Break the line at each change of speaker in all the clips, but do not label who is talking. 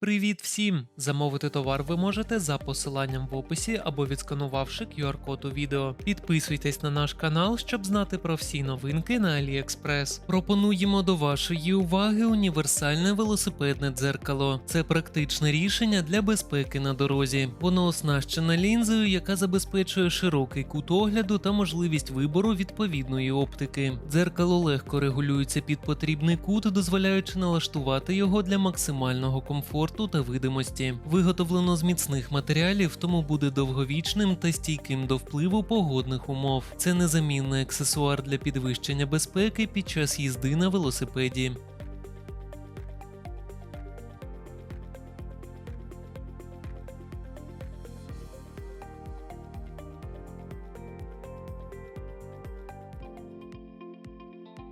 Привіт всім! Замовити товар ви можете за посиланням в описі або відсканувавши QR-код у відео. Підписуйтесь на наш канал, щоб знати про всі новинки на AliExpress. Пропонуємо до вашої уваги універсальне велосипедне дзеркало. Це практичне рішення для безпеки на дорозі. Воно оснащене лінзою, яка забезпечує широкий кут огляду та можливість вибору відповідної оптики. Дзеркало легко регулюється під потрібний кут, дозволяючи налаштувати його для максимального комфорту та видимості. Виготовлено з міцних матеріалів, тому буде довговічним та стійким до впливу погодних умов. Це незамінний аксесуар для підвищення безпеки під час їзди на велосипеді.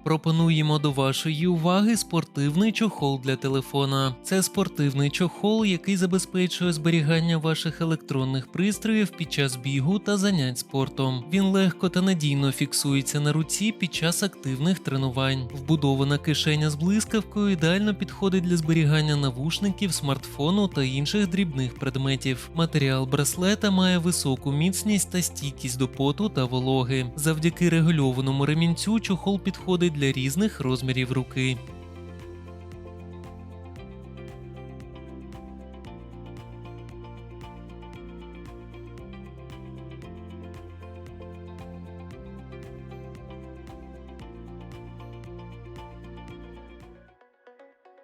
Пропонуємо до вашої уваги спортивний чохол для телефона. Це спортивний чохол, який забезпечує зберігання ваших електронних пристроїв під час бігу та занять спортом. Він легко та надійно фіксується на руці під час активних тренувань. Вбудована кишеня з блискавкою ідеально підходить для зберігання навушників, смартфону та інших дрібних предметів. Матеріал браслета має високу міцність та стійкість до поту та вологи. Завдяки регульованому ремінцю чохол підходить для різних розмірів руки.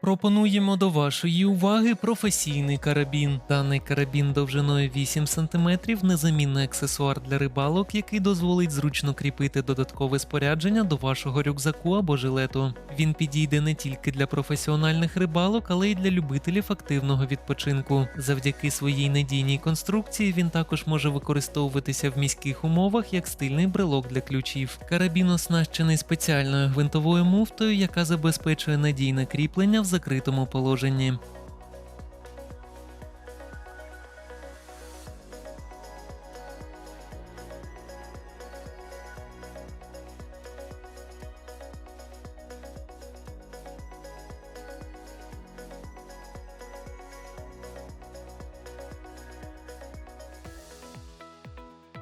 Пропонуємо до вашої уваги професійний карабін. Даний карабін довжиною 8 см незамінний аксесуар для рибалок, який дозволить зручно кріпити додаткове спорядження до вашого рюкзаку або жилету. Він підійде не тільки для професіональних рибалок, але й для любителів активного відпочинку. Завдяки своїй надійній конструкції він також може використовуватися в міських умовах як стильний брелок для ключів. Карабін оснащений спеціальною гвинтовою муфтою, яка забезпечує надійне кріплення в закритому положенні.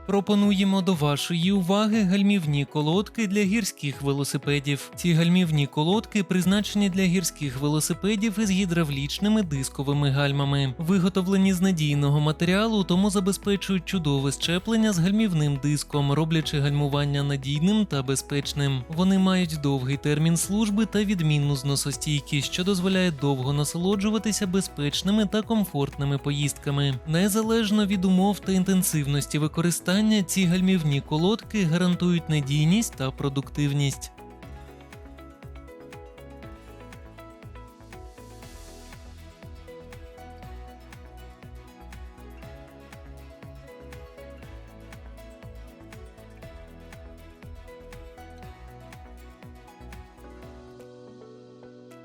Пропонуємо до вашої уваги гальмівні колодки для гірських велосипедів. Ці гальмівні колодки призначені для гірських велосипедів із гідравлічними дисковими гальмами, виготовлені з надійного матеріалу, тому забезпечують чудове щеплення з гальмівним диском, роблячи гальмування надійним та безпечним. Вони мають довгий термін служби та відмінну зносостійкість, що дозволяє довго насолоджуватися безпечними та комфортними поїздками. Незалежно від умов та інтенсивності використання, ці гальмівні колодки гарантують надійність та продуктивність.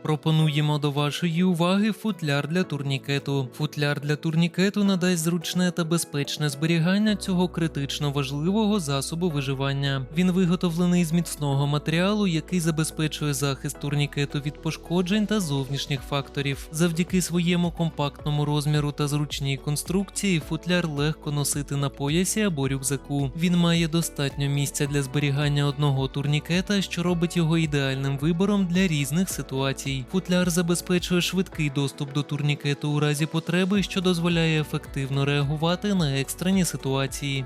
Пропонуємо до вашої уваги футляр для турнікету. Футляр для турнікету надасть зручне та безпечне зберігання цього критично важливого засобу виживання. Він виготовлений з міцного матеріалу, який забезпечує захист турнікету від пошкоджень та зовнішніх факторів. Завдяки своєму компактному розміру та зручній конструкції футляр легко носити на поясі або рюкзаку. Він має достатньо місця для зберігання одного турнікета, що робить його ідеальним вибором для різних ситуацій. Футляр забезпечує швидкий доступ до турнікету у разі потреби, що дозволяє ефективно реагувати на екстрені ситуації.